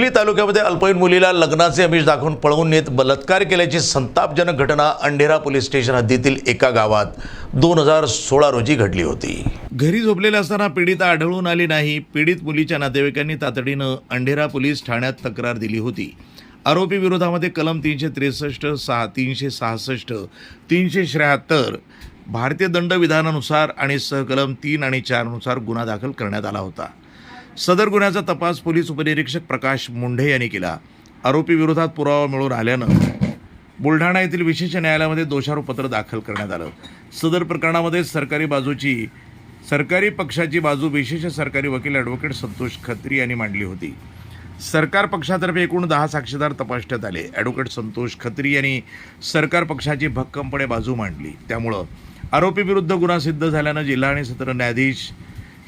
चिखली तालुक्यामध्ये अल्पवयीन मुलीला लग्नाचे अमिष दाखवून पळवून नेत बलात्कार केल्याची संतापजनक घटना अंढेरा पोलीस स्टेशन हद्दीतील एका गावात. दोन हजार सोळा रोजी घडली होती. घरी झोपलेले असताना पीडिता आढळून आली नाही. पीडित मुलीच्या नातेवाईकांनी तातडीनं अंढेरा पोलीस ठाण्यात तक्रार दिली होती. आरोपी विरोधामध्ये कलम तीनशे त्रेसष्ट सहा तीनशे सहासष्ट तीनशे शहात्तर भारतीय दंडविधानानुसार आणि सहकलम तीन आणि चारनुसार गुन्हा दाखल करण्यात आला होता. सदर गुन्ह्याचा तपास पोलीस उपनिरीक्षक प्रकाश मुंढे यांनी केला. आरोपी विरोधात पुरावा मिळून आल्यानं बुलढाणा येथील विशेष न्यायालयामध्ये दोषारोपपत्र दाखल करण्यात आलं. सदर प्रकरणामध्ये सरकारी बाजूची सरकारी पक्षाची बाजू विशेष सरकारी वकील ॲडव्होकेट संतोष खत्री यांनी मांडली होती. सरकार पक्षातर्फे एकूण दहा साक्षीदार तपासण्यात आले. ॲडव्होकेट संतोष खत्री यांनी सरकार पक्षाची भक्कमपणे बाजू मांडली. त्यामुळं आरोपीविरुद्ध गुन्हा सिद्ध झाल्यानं जिल्हा आणि सत्र न्यायाधीश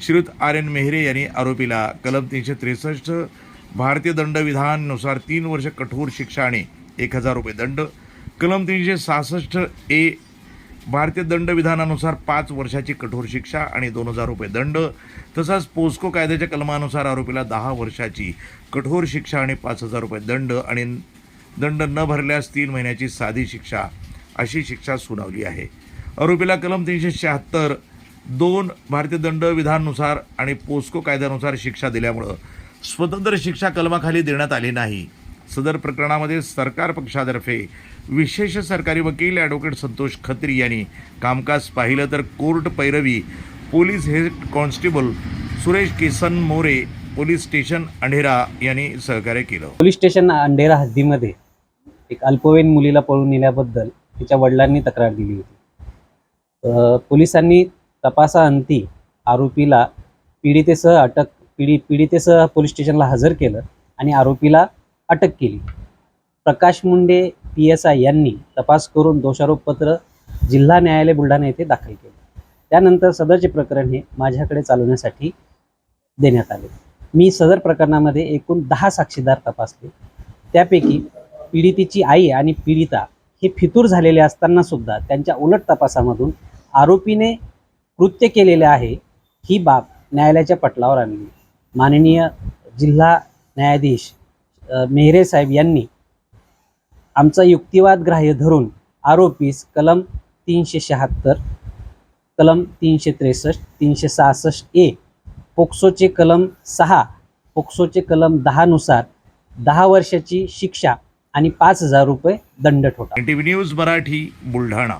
श्रीयुत आर एन मेहरे यांनी आरोपीला कलम तीनशे त्रेसष्ट भारतीय दंडविधानानुसार तीन वर्ष कठोर शिक्षा आणि एक हजार रुपये दंड कलम तीनशे सहासष्ट ए भारतीय दंडविधानानुसार पाच वर्षाची कठोर शिक्षा आणि दोन हजार रुपये दंड तसंच पोस्को कायद्याच्या कलमानुसार आरोपीला दहा वर्षाची कठोर शिक्षा आणि पाच हजार रुपये दंड आणि दंड न भरल्यास तीन महिन्याची साधी शिक्षा अशी शिक्षा सुनावली आहे. आरोपीला कलम तीनशे शहात्तर दोन भारतीय दंड विधानानुसार आणि पोस्को कायद्यानुसार शिक्षा दिल्यामुळं स्वतंत्र शिक्षा कलमाखाली देण्यात आली नाही. सदर प्रकरणामध्ये सरकार पक्षातर्फे विशेष सरकारी वकील ॲडव्होकेट संतोष खत्री यांनी कामकाज पाहिलं तर कोर्ट पैरवी police head constable Suresh Kisan More police station Andhera यांनी सहकार्य केलं. पोलीस स्टेशन अंढेरा हद्दीमध्ये एक अल्पवयीन मुलीला पळून नेल्याबद्दल तिच्या वडिलांनी तक्रार दिली होती. पोलिसांनी तपासाअंती आरोपीला पीडितेसह अटक पीडी पीडितेसह पोलीस स्टेशनला हजर केलं आणि आरोपीला अटक केली. Prakash Munde P S I यांनी तपास करून दोषारोपपत्र जिल्हा न्यायालय बुलढाणा येथे दाखल केले. त्यानंतर सदरचे प्रकरण हे माझ्याकडे चालवण्यासाठी देण्यात आले. मी सदर प्रकरणामध्ये एकूण दहा साक्षीदार तपासले. त्यापैकी पीडितेची आई आणि पीडिता हे फितूर झालेले असताना सुद्धा त्यांच्या उलट तपासामधून आरोपीने कृत्य केलेले आहे ही बाब न्यायालयाच्या पटलावर आणली. माननीय जिल्हा न्यायाधीश मेहरे साहेब यांनी आमचा युक्तिवाद ग्राह्य धरून आरोपीस कलम तीनशे शहात्तर कलम तीनशे त्रेसष्ट तीनशे सहासष्ट ए पोक्सोचे कलम सहा पोक्सोचे कलम दहानुसार दहा वर्षाची शिक्षा आणि पाच हजार रुपये दंड ठोका T V news Marathi Buldhana.